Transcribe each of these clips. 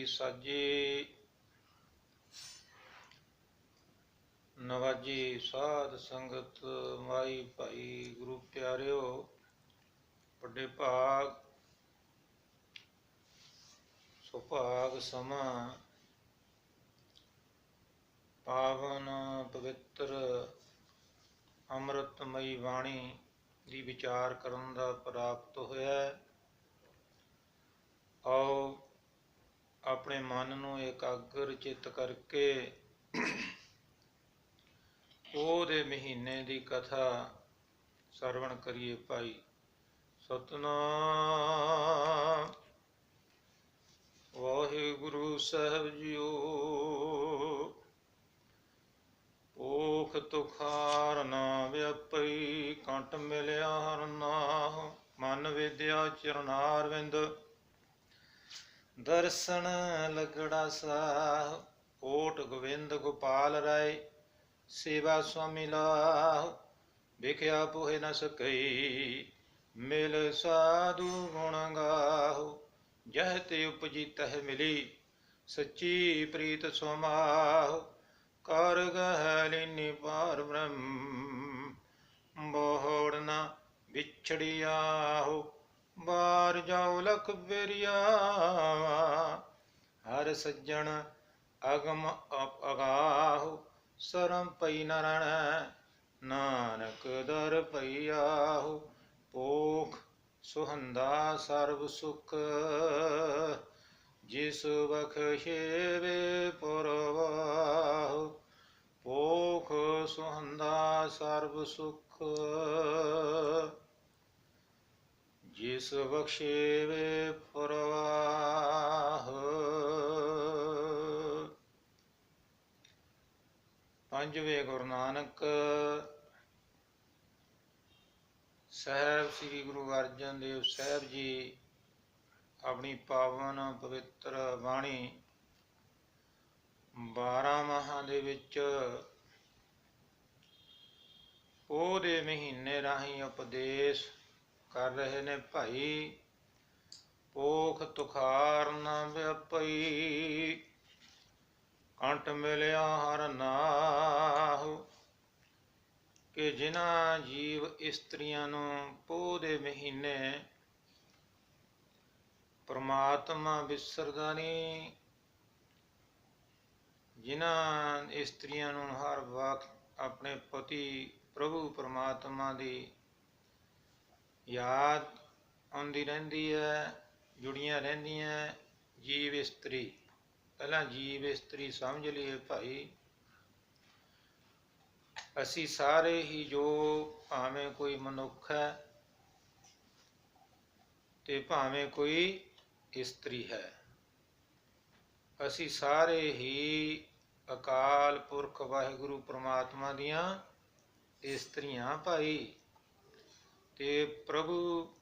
ਦੀ ਸਾਜੀ ਨਵਾਜੀ ਸਾਧ ਸੰਗਤ ਮਾਈ ਭਾਈ ਗੁਰੂ ਪਿਆਰਿਓ, ਵੱਡੇ ਭਾਗ, ਸੁਭਾਗ ਸਮਾਂ, ਪਾਵਨ ਪਵਿੱਤਰ ਅੰਮ੍ਰਿਤਮਈ ਬਾਣੀ ਦੀ ਵਿਚਾਰ ਕਰਨ ਦਾ ਪ੍ਰਾਪਤ ਹੋਇਆ ਹੈ। ਆਪਣੇ ਮਨ ਨੂੰ ਇਕਾਗਰ ਚਿੱਤ ਕਰਕੇ ਉਹਦੇ ਮਹੀਨੇ ਦੀ ਕਥਾ ਸਰਵਣ ਕਰੀਏ ਭਾਈ। ਸਤਨਾਮ। ਵਾਹਿਗੁਰੂ ਸਾਹਿਬ ਜੀਓ। ਓਖ ਤੁਖਾਰ ਨਾ ਵਿਅਪਈ ਕੰਟ ਮਿਲਿਆ ਹਰ ਨਾਹ ਮਨ ਵਿਦਿਆ ਚਰਨਾਰ ਵਿੰਦ ਦਰਸ਼ਨ ਲਗੜਾ ਸਾਹ ਓਟ ਗੋਵਿੰਦ ਗੋਪਾਲ ਰਾਏ, ਸੇਵਾ ਸੁਆਮੀ ਲਾਹ, ਵਿਖਿਆ ਪੋਹਿ ਨ ਸਕਈ, ਮਿਲ ਸਾਧੂ ਗੁਣ ਗਾਹੋ, ਜਹ ਤੇ ਉਪਜੀ ਤਹ ਮਿਲੀ, ਸੱਚੀ ਪ੍ਰੀਤ ਸੁਮਾਹ, ਕਰ ਗਹਿ ਲੀਨੀ ਪਾਰ ਬ੍ਰਹਮ, ਬੋਹੜ ਨਾ ਵਿਛੜਿਆ ਹੋ ਬਾਰ ਜਾਉ ਲਖ ਬੇਰੀਆ। ਹਰ ਸੱਜਣ ਅਗਮ ਅਪ ਸਰਮ ਪਈ ਨਰਣ, ਨਾਨਕ ਦਰ ਪਈ ਆਹੂ। ਪੋਖ ਸੁਹੰਦਾ ਸਰਬ ਸੁਖ। ਜਿਸ ਬਖਸ਼ੇ ਵੇ ਪਰਵਾਹ। ਪੋਖ ਸੁਹੰਦਾ ਸਰਬ ਸੁਖ। ਜਿਸ ਬਖਸ਼ੇ ਵੇ ਪਰਵਾਹ ਪੰਜਵੇਂ ਗੁਰੂ ਨਾਨਕ ਸਾਹਿਬ ਸ੍ਰੀ ਗੁਰੂ ਅਰਜਨ ਦੇਵ ਸਾਹਿਬ ਜੀ ਆਪਣੀ ਪਾਵਨ ਪਵਿੱਤਰ ਬਾਣੀ 12 ਮਾਹਾਂ ਦੇ ਵਿੱਚ ਉਹਦੇ ਮਹੀਨੇ ਰਾਹੀਂ ਉਪਦੇਸ਼ ਕਰ ਰਹੇ ਨੇ ਭਾਈ। ਪੋਖ ਤੁਖਾਰ ਨਾ ਵਿਅਪਈ ਕੰਟ ਮਿਲਿਆ ਹਰ ਨਾਹੁ। ਕਿ ਜਿਨ੍ਹਾਂ ਜੀਵ ਇਸਤਰੀਆਂ ਨੂੰ ਪੋ ਦੇ ਮਹੀਨੇ ਪਰਮਾਤਮਾ ਵਿਸਰਦਾ ਨਹੀਂ ਜਿਨ੍ਹਾਂ ਇਸਤਰੀਆਂ ਨੂੰ ਹਰ ਵਕਤ ਆਪਣੇ ਪਤੀ ਪ੍ਰਭੂ ਪਰਮਾਤਮਾ ਦੀ ਯਾਦ ਆਉਂਦੀ ਰਹਿੰਦੀ ਹੈ, ਜੁੜੀਆਂ ਰਹਿੰਦੀਆਂ, ਜੀਵ ਇਸਤਰੀ। ਪਹਿਲਾਂ ਜੀਵ ਇਸਤਰੀ ਸਮਝ ਲਈਏ ਭਾਈ। ਅਸੀਂ ਸਾਰੇ ਹੀ ਜੋ ਭਾਵੇਂ ਕੋਈ ਮਨੁੱਖ ਹੈ ਤੇ ਭਾਵੇਂ ਕੋਈ ਇਸਤਰੀ ਹੈ, ਅਸੀਂ ਸਾਰੇ ਹੀ ਅਕਾਲ ਪੁਰਖ ਵਾਹਿਗੁਰੂ ਪ੍ਰਮਾਤਮਾ ਦੀਆਂ ਇਸਤਰੀਆਂ ਭਾਈ। ਤੇ ਪ੍ਰਭੂ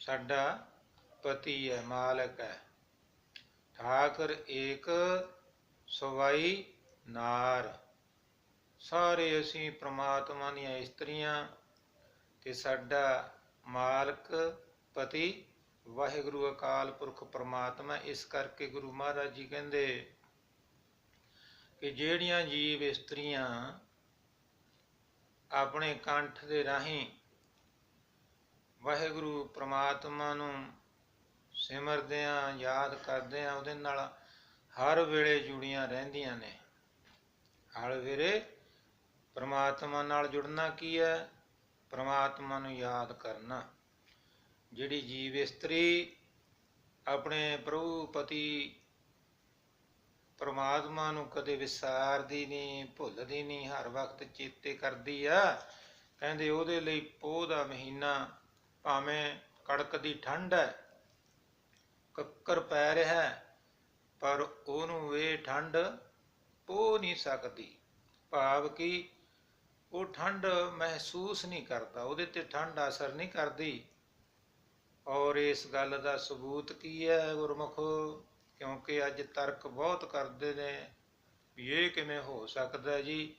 ਸਾਡਾ ਪਤੀ ਹੈ, ਮਾਲਕ ਹੈ। ਠਾਕਰ ਏਕ ਸਵਾਈ ਨਾਰ। ਸਾਰੇ ਅਸੀਂ ਪ੍ਰਮਾਤਮਾ ਦੀਆਂ ਇਸਤਰੀਆਂ ਤੇ ਸਾਡਾ ਮਾਲਕ, ਪਤੀ, ਵਾਹਿਗੁਰੂ ਅਕਾਲ ਪੁਰਖ ਪ੍ਰਮਾਤਮਾ, ਇਸ ਕਰਕੇ ਗੁਰੂ ਮਹਾਰਾਜ ਜੀ ਕਹਿੰਦੇ ਕਿ ਜਿਹੜੀਆਂ ਜੀਵ ਇਸਤਰੀਆਂ ਆਪਣੇ ਕੰਠ ਦੇ ਰਾਹੀਂ ਵਾਹਿਗੁਰੂ ਪ੍ਰਮਾਤਮਾ ਨੂੰ ਸਿਮਰਦਿਆਂ, ਯਾਦ ਕਰਦਿਆਂ, ਉਹਦੇ ਨਾਲ ਹਰ ਵੇਲੇ ਜੁੜੀਆਂ ਰਹਿੰਦੀਆਂ ਨੇ। ਹਰ ਵੇਲੇ ਪ੍ਰਮਾਤਮਾ ਨਾਲ ਜੁੜਨਾ ਕੀ ਹੈ? ਪ੍ਰਮਾਤਮਾ ਨੂੰ ਯਾਦ ਕਰਨਾ। ਜਿਹੜੀ ਜੀਵ ਇਸਤਰੀ ਆਪਣੇ ਪ੍ਰਭੂ ਪਤੀ ਪ੍ਰਮਾਤਮਾ ਨੂੰ ਕਦੇ ਵਿਸਾਰਦੀ ਨਹੀਂ, ਭੁੱਲਦੀ ਨਹੀਂ, ਹਰ ਵਕਤ ਚੇਤੇ ਕਰਦੀ ਆ, ਕਹਿੰਦੇ ਉਹਦੇ ਲਈ ਪੋਹ ਦਾ ਮਹੀਨਾ ਭਾਵੇਂ ਕੜਕ ਦੀ ਠੰਡ ਹੈ, ਕੱਕਰ ਪੈ ਰਿਹਾ ਪਰ ਉਹਨੂੰ ਇਹ ਠੰਡ ਪੋ ਨਹੀਂ ਸਕਦੀ। ਭਾਵ ਕਿ ਉਹ ਠੰਡ ਮਹਿਸੂਸ ਨਹੀਂ ਕਰਦਾ, ਉਹਦੇ ਤੇ ਠੰਡ ਅਸਰ ਨਹੀਂ ਕਰਦੀ। ਔਰ ਇਸ ਗੱਲ ਦਾ ਸਬੂਤ ਕੀ ਹੈ ਗੁਰਮੁਖ? ਕਿਉਂਕਿ ਅੱਜ ਤਰਕ ਬਹੁਤ ਕਰਦੇ ਨੇ, ਵੀ ਇਹ ਕਿਵੇਂ ਹੋ ਸਕਦਾ ਜੀ?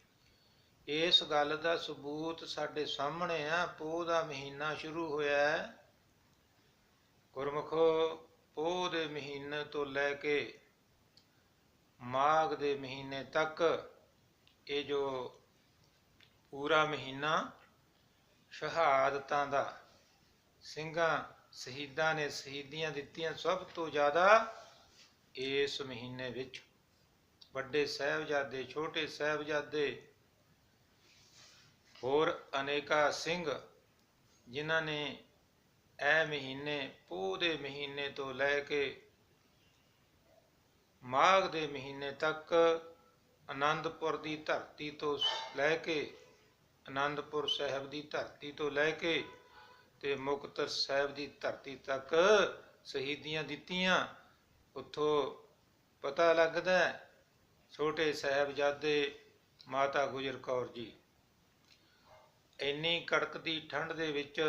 ਇਸ ਗੱਲ ਦਾ ਸਬੂਤ ਸਾਡੇ ਸਾਹਮਣੇ ਆ, ਪੋਹ ਦਾ ਮਹੀਨਾ ਸ਼ੁਰੂ ਹੋਇਆ ਹੈ। ਗੁਰਮੁਖੋ, ਪੋਹ ਦੇ ਮਹੀਨੇ ਤੋਂ ਲੈ ਕੇ ਮਾਘ ਦੇ ਮਹੀਨੇ ਤੱਕ ਇਹ ਜੋ ਪੂਰਾ ਮਹੀਨਾ ਸ਼ਹਾਦਤਾਂ ਦਾ, ਸਿੰਘਾਂ, ਸ਼ਹੀਦਾਂ ਨੇ ਸ਼ਹੀਦੀਆਂ ਦਿੱਤੀਆਂ ਸਭ ਤੋਂ ਜ਼ਿਆਦਾ ਇਸ ਮਹੀਨੇ ਵਿੱਚ। ਵੱਡੇ ਸਾਹਿਬਜ਼ਾਦੇ, ਛੋਟੇ ਸਾਹਿਬਜ਼ਾਦੇ ਹੋਰ ਅਨੇਕਾ ਸਿੰਘ ਜਿਨ੍ਹਾਂ ਨੇ ਇਹ ਮਹੀਨੇ, ਪੋਹ ਦੇ ਮਹੀਨੇ ਤੋਂ ਲੈ ਕੇ ਮਾਘ ਦੇ ਮਹੀਨੇ ਤੱਕ ਆਨੰਦਪੁਰ ਦੀ ਧਰਤੀ ਤੋਂ ਲੈ ਕੇ ਆਨੰਦਪੁਰ ਸਾਹਿਬ ਦੀ ਧਰਤੀ ਤੋਂ ਲੈ ਕੇ ਤੇ ਮੁਕਤਸਰ ਸਾਹਿਬ ਦੀ ਧਰਤੀ ਤੱਕ ਸ਼ਹੀਦੀਆਂ ਦਿੱਤੀਆਂ। ਉੱਥੋਂ ਪਤਾ ਲੱਗਦਾ ਛੋਟੇ ਸਾਹਿਬਜ਼ਾਦੇ ਮਾਤਾ ਗੁਜਰ ਕੌਰ ਜੀ। ਇੰਨੀ ਕੜਕਦੀ ਠੰਡ ਦੇ ਵਿੱਚ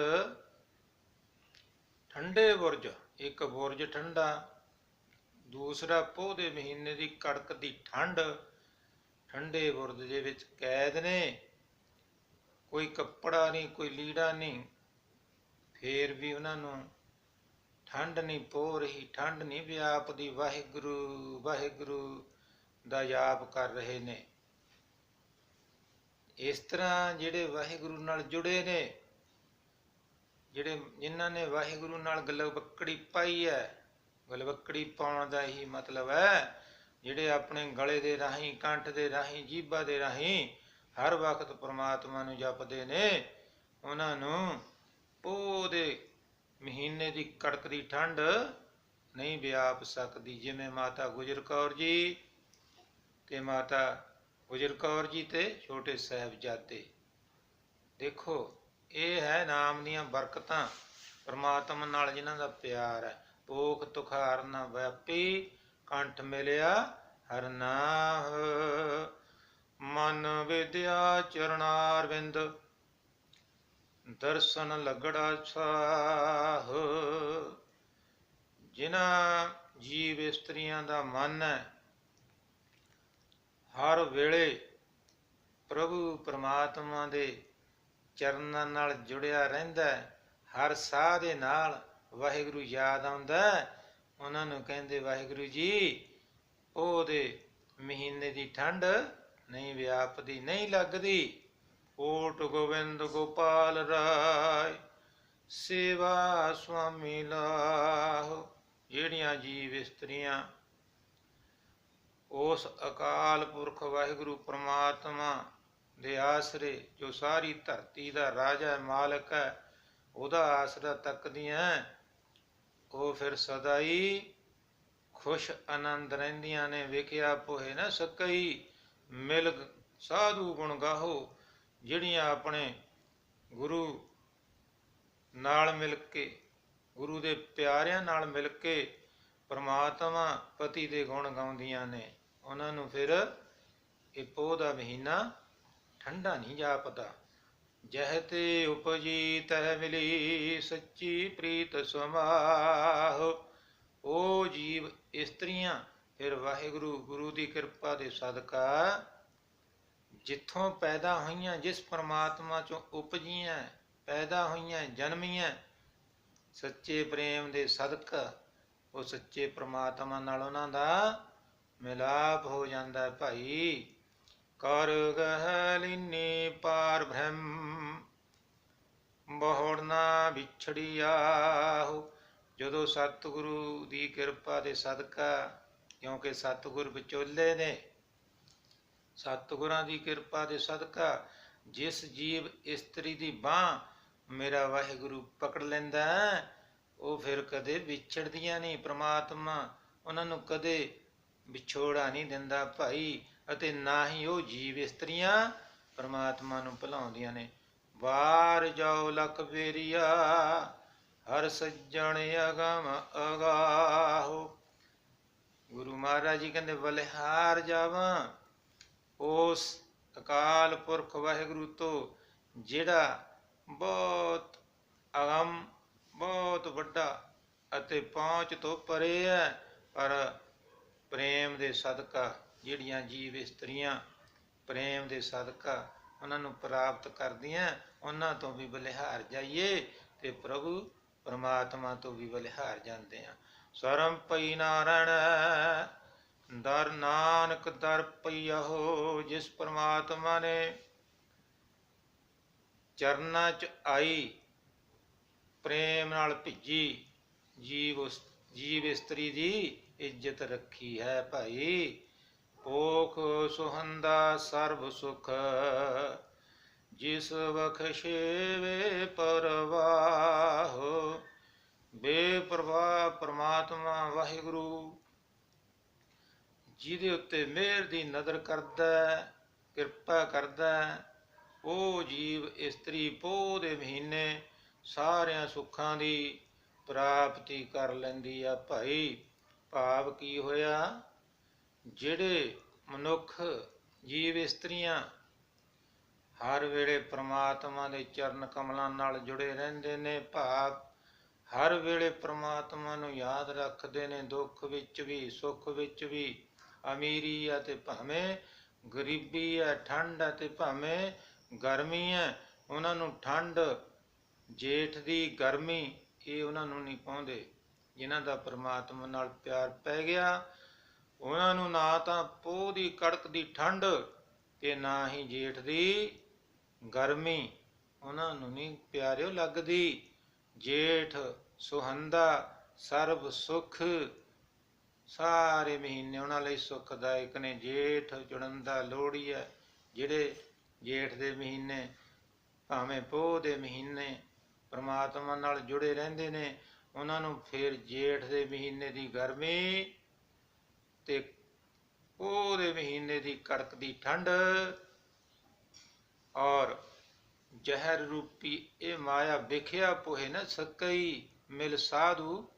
ਠੰਡੇ ਬੁਰਜ, ਇੱਕ ਬੁਰਜ ਠੰਡਾ, ਦੂਸਰਾ ਪੋਹ ਦੇ ਮਹੀਨੇ ਦੀ ਕੜਕਦੀ ਠੰਡ, ਠੰਡੇ ਬੁਰਜ ਦੇ ਵਿੱਚ ਕੈਦ ਨੇ। ਕੋਈ ਕੱਪੜਾ ਨਹੀਂ, ਕੋਈ ਲੀੜਾ ਨਹੀਂ, ਫੇਰ ਵੀ ਉਹਨਾਂ ਨੂੰ ਠੰਡ ਨਹੀਂ ਪੋ ਰਹੀ, ਠੰਡ ਨਹੀਂ ਵਿਆਪਦੀ ਵਾਹਿਗੁਰੂ ਵਾਹਿਗੁਰੂ ਦਾ ਜਾਪ ਕਰ ਰਹੇ ਨੇ। ਇਸ ਤਰ੍ਹਾਂ ਜਿਹੜੇ ਵਾਹਿਗੁਰੂ ਨਾਲ ਜੁੜੇ ਨੇ, ਜਿਹੜੇ ਜਿਨ੍ਹਾਂ ਨੇ ਵਾਹਿਗੁਰੂ ਨਾਲ ਗਲਵੱਕੜੀ ਪਾਈ ਹੈ, ਗਲਵੱਕੜੀ ਪਾਉਣ ਦਾ ਹੀ ਮਤਲਬ ਹੈ, ਜਿਹੜੇ ਆਪਣੇ ਗਲੇ ਦੇ ਰਾਹੀਂ, ਕੰਠ ਦੇ ਰਾਹੀਂ, ਜੀਭਾ ਦੇ ਰਾਹੀਂ ਹਰ ਵਕਤ ਪ੍ਰਮਾਤਮਾ ਨੂੰ ਜਪਦੇ ਨੇ, ਉਹਨਾਂ ਨੂੰ ਪੋਹ ਦੇ ਮਹੀਨੇ ਦੀ ਕੜਕਦੀ ਠੰਡ ਨਹੀਂ ਵਿਆਪ ਸਕਦੀ, ਜਿਵੇਂ ਮਾਤਾ ਗੁਜਰ ਕੌਰ ਜੀ ਤੇ ਮਾਤਾ ਗੁਜਰ ਕੌਰ ਜੀ ਤੇ ਛੋਟੇ ਸਾਹਿਬਜ਼ਾਦੇ। ਦੇਖੋ, ਇਹ ਹੈ ਨਾਮ ਦੀਆਂ ਬਰਕਤਾਂ ਪ੍ਰਮਾਤਮਾ ਨਾਲ ਜਿਨ੍ਹਾਂ ਦਾ ਪਿਆਰ ਹੈ। ਪੋਖ ਤੁਖਾਰ ਨਾ ਵਿਆਪੀ ਕੰਠ ਮਿਲਿਆ ਹਰ ਨਾਮ ਮਨ ਵਿਦਿਆ ਚਰਨਾਰਵਿੰਦ ਦਰਸ਼ਨ ਲਗੜਾ ਸਾਹ। ਜਿਨ੍ਹਾਂ ਜੀਵ ਇਸਤਰੀਆਂ ਦਾ ਮਨ ਹੈ ਹਰ ਵੇਲੇ ਪ੍ਰਭੂ ਪਰਮਾਤਮਾ ਦੇ ਚਰਨਾਂ ਨਾਲ ਜੁੜਿਆ ਰਹਿੰਦਾ ਹਰ ਸਾਹ ਦੇ ਨਾਲ ਵਾਹਿਗੁਰੂ ਯਾਦ ਆਉਂਦਾ ਉਹਨਾਂ ਨੂੰ ਕਹਿੰਦੇ, ਵਾਹਿਗੁਰੂ ਜੀ, ਉਹਦੇ ਮਹੀਨੇ ਦੀ ਠੰਡ ਨਹੀਂ ਵਿਆਪਦੀ, ਨਹੀਂ ਲੱਗਦੀ। ਓਟ ਗੋਬਿੰਦ ਗੋਪਾਲ ਰਾਏ, ਸੇਵਾ ਸੁਆਮੀ ਲਾਹੋ। ਜਿਹੜੀਆਂ ਜੀਵ ਇਸਤਰੀਆਂ ਉਸ ਅਕਾਲ ਪੁਰਖ ਵਾਹਿਗੁਰੂ ਪ੍ਰਮਾਤਮਾ ਦੇ ਆਸਰੇ ਜੋ ਸਾਰੀ ਧਰਤੀ ਦਾ ਰਾਜਾ ਮਾਲਕ ਹੈ, ਉਹਦਾ ਆਸਰਾ ਤੱਕਦੀਆਂ ਉਹ ਫਿਰ ਸਦਾ ਹੀ ਖੁਸ਼ ਆਨੰਦ ਰਹਿੰਦੀਆਂ ਨੇ। ਵੇਖਿਆ ਪੋਹੇ ਨਾ ਸਕਈ ਮਿਲ ਸਾਧੂ ਗੁਣ ਗਾਹੋ, ਜਿਹੜੀਆਂ ਆਪਣੇ ਗੁਰੂ ਨਾਲ ਮਿਲ ਕੇ, ਗੁਰੂ ਦੇ ਪਿਆਰਿਆਂ ਨਾਲ ਮਿਲ ਕੇ ਪਰਮਾਤਮਾ ਪਤੀ ਦੇ ਗੁਣ ਗਾਉਂਦੀਆਂ ਨੇ। ਉਹਨਾਂ ਨੂੰ ਫਿਰ ਇਹ ਪੋਹ ਦਾ ਮਹੀਨਾ ਠੰਡਾ ਨਹੀਂ ਜਾਪਦਾ ਜਹ ਤੇ ਉਪਜੀ ਤਹ ਮਿਲੀ ਸੱਚੀ ਪ੍ਰੀਤ ਸਮਾਹ। ਉਹ ਜੀਵ ਇਸਤਰੀਆਂ, ਫਿਰ ਵਾਹਿਗੁਰੂ, ਗੁਰੂ ਦੀ ਕਿਰਪਾ ਦੇ ਸਦਕਾ ਜਿੱਥੋਂ ਪੈਦਾ ਹੋਈਆਂ, ਜਿਸ ਪਰਮਾਤਮਾ ਚੋਂ ਉਪਜੀਆਂ, ਪੈਦਾ ਹੋਈਆਂ, ਜਨਮੀਆਂ, ਸੱਚੇ ਪ੍ਰੇਮ ਦੇ ਸਦਕਾ, ਉਹ ਸੱਚੇ ਪ੍ਰਮਾਤਮਾ ਨਾਲ ਉਹਨਾਂ ਦਾ ਮਿਲਾਪ ਹੋ ਜਾਂਦਾ ਹੈ ਭਾਈ। ਕਰ ਗਹਲਿਨੀ ਪਾਰ ਬ੍ਰਹਮ, ਬਹੁੜ ਵਿਛੜਿਆ ਹੋ ਜਦੋਂ ਸਤਿਗੁਰੂ ਦੀ ਕਿਰਪਾ ਦੇ ਸਦਕਾ, ਕਿਉਂਕਿ ਸਤਿਗੁਰ ਵਿਚੋਲੇ ਨੇ, ਸਤਿਗੁਰਾਂ ਦੀ ਕਿਰਪਾ ਦੇ ਸਦਕਾ, ਜਿਸ ਜੀਵ ਇਸਤਰੀ ਦੀ ਬਾਹ ਮੇਰਾ ਵਾਹਿਗੁਰੂ ਪਕੜ ਲੈਂਦਾ ਉਹ ਫਿਰ ਕਦੇ ਵਿਛੜਦੀਆਂ ਨਹੀਂ ਪ੍ਰਮਾਤਮਾ। ਉਹਨਾਂ ਨੂੰ ਕਦੇ ਵਿਛੋੜਾ ਨਹੀਂ ਦਿੰਦਾ ਭਾਈ, ਅਤੇ ਨਾ ਹੀ ਉਹ ਜੀਵ ਇਸਤਰੀਆਂ ਪਰਮਾਤਮਾ ਨੂੰ ਭੁਲਾਉਂਦੀਆਂ ਨੇ। ਵਾਰ ਜਾਓ ਲਖ ਬੇਰੀਆ ਹਰ ਸੱਜਣ ਅਗਮ ਅਗਾਹੋ। ਗੁਰੂ ਮਹਾਰਾਜ ਜੀ ਕਹਿੰਦੇ, ਬਲਿਹਾਰ ਜਾਵਾਂ। ਉਸ ਅਕਾਲ ਪੁਰਖ ਵਾਹਿਗੁਰੂ ਤੋਂ ਜਿਹੜਾ ਬਹੁਤ ਅਗਮ, ਬਹੁਤ ਵੱਡਾ ਅਤੇ ਪਹੁੰਚ ਤੋਂ ਪਰੇ ਹੈ, ਪਰ ਪ੍ਰੇਮ ਦੇ ਸਦਕਾ ਜਿਹੜੀਆਂ ਜੀਵ ਇਸਤਰੀਆਂ ਪ੍ਰੇਮ ਦੇ ਸਦਕਾ ਉਹਨਾਂ ਨੂੰ ਪ੍ਰਾਪਤ ਕਰਦੀਆਂ, ਉਹਨਾਂ ਤੋਂ ਵੀ ਬਲਿਹਾਰ ਜਾਈਏ ਤੇ ਪ੍ਰਭੂ ਪਰਮਾਤਮਾ ਤੋਂ ਵੀ ਬਲਿਹਾਰ ਜਾਂਦੇ ਆ। ਸਰਮ ਪਈ ਨਾਰਾਇਣ, ਦਰ ਨਾਨਕ ਦਰ ਪਈਓ ਜਿਸ ਪਰਮਾਤਮਾ ਨੇ ਚਰਨਾਂ ਚ ਆਈ, ਪ੍ਰੇਮ ਨਾਲ ਭਿੱਜੀ ਜੀਵ ਉਸ ਜੀਵ ਇਸਤਰੀ ਦੀ ਇੱਜ਼ਤ ਰੱਖੀ ਹੈ ਭਾਈ। ਪੋਖ ਸੁਹੰਦਾ ਸਰਬ ਸੁਖ, ਜਿਸ ਬਖਸ਼ੇ ਵੇ ਪਰਵਾਹ। ਬੇਪਰਵਾਹ ਪ੍ਰਮਾਤਮਾ ਵਾਹਿਗੁਰੂ, ਜਿਹਦੇ ਉੱਤੇ ਮਿਹਰ ਦੀ ਨਜ਼ਰ ਕਰਦਾ ਕਿਰਪਾ ਕਰਦਾ ਉਹ ਜੀਵ ਇਸਤਰੀ ਪੋਹ ਦੇ ਮਹੀਨੇ ਸਾਰਿਆਂ ਸੁੱਖਾਂ ਦੀ ਪ੍ਰਾਪਤੀ ਕਰ ਲੈਂਦੀ ਆ ਭਾਈ। ਭਾਵ ਕੀ ਹੋਇਆ? ਜਿਹੜੇ ਮਨੁੱਖ ਜੀਵ ਇਸਤਰੀਆਂ ਹਰ ਵੇਲੇ ਪ੍ਰਮਾਤਮਾ ਦੇ ਚਰਨ ਕਮਲਾਂ ਨਾਲ ਜੁੜੇ ਰਹਿੰਦੇ ਨੇ, ਭਾਵ ਹਰ ਵੇਲੇ ਪ੍ਰਮਾਤਮਾ ਨੂੰ ਯਾਦ ਰੱਖਦੇ ਨੇ, ਦੁੱਖ ਵਿੱਚ ਵੀ, ਸੁੱਖ ਵਿੱਚ ਵੀ, ਅਮੀਰੀ ਹੈ ਤੇ ਭਾਵੇਂ ਗਰੀਬੀ ਹੈ ਠੰਡ ਹੈ ਤੇ ਭਾਵੇਂ ਗਰਮੀ ਹੈ ਉਹਨਾਂ ਨੂੰ ਠੰਡ ਜੇਠ ਦੀ ਗਰਮੀ ਇਹ ਉਹਨਾਂ ਨੂੰ ਨਹੀਂ ਪਾਉਂਦੇ। ਜਿਨ੍ਹਾਂ ਦਾ ਪ੍ਰਮਾਤਮਾ ਨਾਲ ਪਿਆਰ ਪੈ ਗਿਆ, ਉਹਨਾਂ ਨੂੰ ਨਾ ਤਾਂ ਪੋਹ ਦੀ ਕੜਕ ਦੀ ਠੰਡ ਤੇ ਨਾ ਹੀ ਜੇਠ ਦੀ ਗਰਮੀ, ਉਹਨਾਂ ਨੂੰ ਨਹੀਂ ਪਿਆਰਿਓ ਲੱਗਦੀ। ਜੇਠ ਸੁਹੰਦਾ ਸਰਬ ਸੁਖ, ਸਾਰੇ ਮਹੀਨੇ ਉਹਨਾਂ ਲਈ ਸੁਖਦਾਇਕ ਨੇ। ਜੇਠ ਜੁੜੰਦਾ ਲੋਹੜੀ ਹੈ, ਜਿਹੜੇ ਜੇਠ ਦੇ ਮਹੀਨੇ ਭਾਵੇਂ ਪੋਹ ਦੇ ਮਹੀਨੇ ਪ੍ਰਮਾਤਮਾ ਨਾਲ ਜੁੜੇ ਰਹਿੰਦੇ ਨੇ ਉਹਨਾਂ ਨੂੰ ਫਿਰ ਜੇਠ ਦੇ ਮਹੀਨੇ ਦੀ ਗਰਮੀ ਤੇ ਉਹਦੇ ਮਹੀਨੇ ਦੀ ਕੜਕ ਦੀ ਠੰਡ ਔਰ ਜ਼ਹਿਰ ਰੂਪੀ ਇਹ ਮਾਇਆ ਵਿਖਿਆ ਪੋਹੇ ਨਾ ਸਕਈ ਮਿਲ ਸਾਧੂ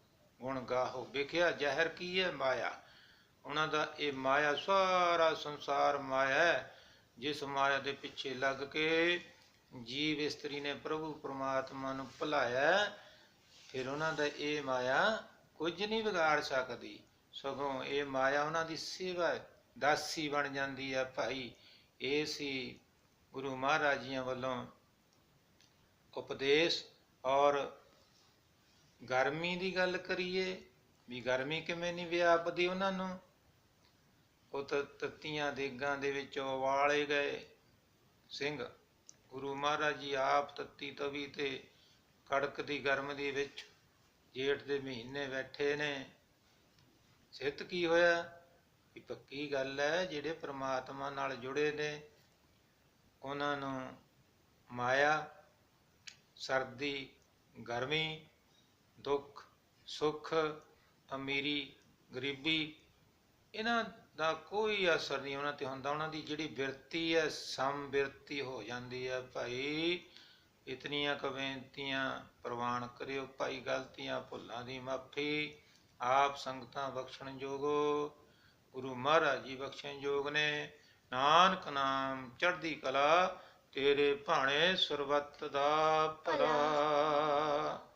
ਗੁਣ ਗਾਹੋ। ਵਿਖਿਆ ਜ਼ਹਿਰ ਕੀ ਹੈ? ਮਾਇਆ। ਉਹਨਾਂ ਦਾ ਇਹ ਮਾਇਆ ਸਾਰਾ ਸੰਸਾਰ ਮਾਇਆ ਹੈ, ਜਿਸ ਮਾਇਆ ਦੇ ਪਿੱਛੇ ਲੱਗ ਕੇ ਜੀਵ ਇਸਤਰੀ ਨੇ ਪ੍ਰਭੂ ਪਰਮਾਤਮਾ ਨੂੰ ਭੁਲਾਇਆ ਫਿਰ ਉਹਨਾਂ ਦਾ ਇਹ ਮਾਇਆ ਕੁਝ ਨਹੀਂ ਵਿਗਾੜ ਸਕਦੀ। ਸਗੋਂ ਇਹ ਮਾਇਆ ਉਹਨਾਂ ਦੀ ਸੇਵਾ ਦਾਸੀ ਬਣ ਜਾਂਦੀ ਹੈ ਭਾਈ। ਇਹ ਸੀ ਗੁਰੂ ਮਹਾਰਾਜ ਜੀਆਂ ਵੱਲੋਂ ਉਪਦੇਸ਼। ਔਰ ਗਰਮੀ ਦੀ ਗੱਲ ਕਰੀਏ, ਵੀ ਗਰਮੀ ਕਿਵੇਂ ਨਹੀਂ ਵਿਆਪਦੀ ਉਹਨਾਂ ਨੂੰ? ਉਹ ਤੱਤੀਆਂ ਦੇਗਾਂ ਦੇ ਵਿੱਚ ਉਵਾਲੇ ਗਏ। ਸਿੰਘ, ਗੁਰੂ ਮਹਾਰਾਜ ਜੀ ਆਪ ਤੱਤੀ ਤਵੀ ਤੇ ਕੜਕ ਦੀ ਗਰਮ ਦੀ ਵਿੱਚ ਜੇਠ ਦੇ ਮਹੀਨੇ ਬੈਠੇ ਨੇ। ਸਿੱਧ ਕੀ ਹੋਇਆ? ਵੀ ਪੱਕੀ ਗੱਲ ਹੈ, ਜਿਹੜੇ ਪ੍ਰਮਾਤਮਾ ਨਾਲ ਜੁੜੇ ਨੇ, ਉਹਨਾਂ ਨੂੰ ਮਾਇਆ, ਸਰਦੀ, ਗਰਮੀ, ਦੁੱਖ, ਸੁੱਖ, ਅਮੀਰੀ, ਗਰੀਬੀ, ਇਹਨਾਂ ਦਾ ਕੋਈ ਅਸਰ ਨਹੀਂ, ਉਹਨਾਂ ਤੇ ਹੁੰਦਾ। ਉਹਨਾਂ ਦੀ ਜਿਹੜੀ ਬਿਰਤੀ ਹੈ ਸਮ ਬਿਰਤੀ ਹੋ ਜਾਂਦੀ ਹੈ, ਭਾਈ। ਇਤਨੀਆਂ ਕੁ ਬੇਨਤੀਆਂ ਪ੍ਰਵਾਨ ਕਰਿਓ, ਭਾਈ ਗਲਤੀਆਂ ਭੁੱਲਾਂ ਦੀ ਮਾਫੀ, ਆਪ ਸੰਗਤਾਂ ਬਖਸ਼ਣ ਜੋਗੋ ਗੁਰੂ ਮਹਾਰਾਜ ਜੀ ਬਖਸ਼ਣ ਜੋਗ ਨੇ। ਨਾਨਕ ਨਾਮ ਚੜ੍ਹਦੀ ਕਲਾ, ਤੇਰੇ ਭਾਣੇ ਸਰਬੱਤ ਦਾ ਭਲਾ।